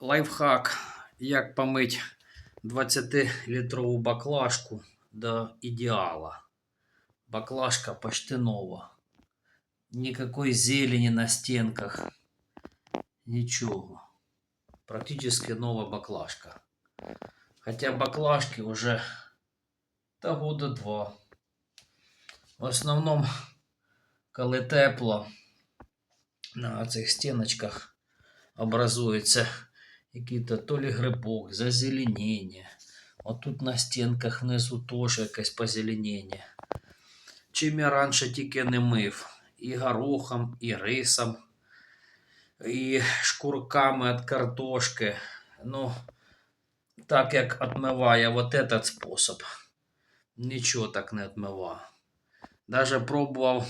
Лайфхак, як помить 20-літрову баклажку до ідеала. Баклажка почти нова. Никакой зелени на стенках. Ничего. Практически нова баклажка. Хотя баклажки уже та года два. В основному, коли тепло, на цих стіночках образується який-то то ли грибок, зазеленіння. Отут на стінках внизу теж якесь позеленіння. Чим я раніше тільки не мив. І горохом, і рисом, і шкурками від картошки. Ну, так як отмиває вот этот спосіб, нічого так не отмиває. Даже пробував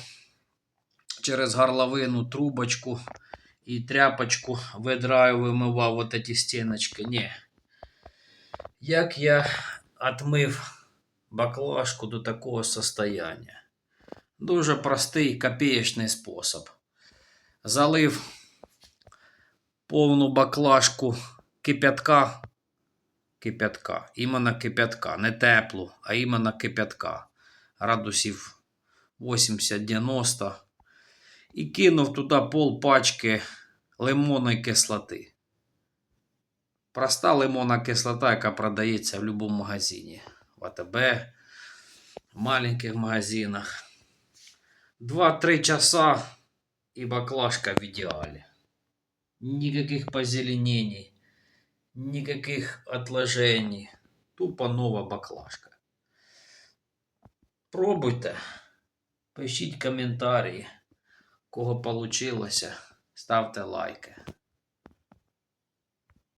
через горловину трубочку і тряпочку ведраю вимивав вот эти стіночки. Ні. Як я отмив баклажку до такого состояния? Дуже простий копеечний спосіб. Залив повну баклажку кипятка. Кипятка. Іменно кипятка. Не теплу, а іменно кипятка. Градусів 80-90. І кинув туди пол пачки лимонної кислоти. Проста лимонна кислота, яка продається в будь-якому магазині. В АТБ, в маленьких магазинах. 2-3 часа и баклажка в идеале. Никаких позеленений, никаких отложений. Тупо нова баклажка. Пробуйте. Пишіть коментарі, кого получилося. Ставте лайки.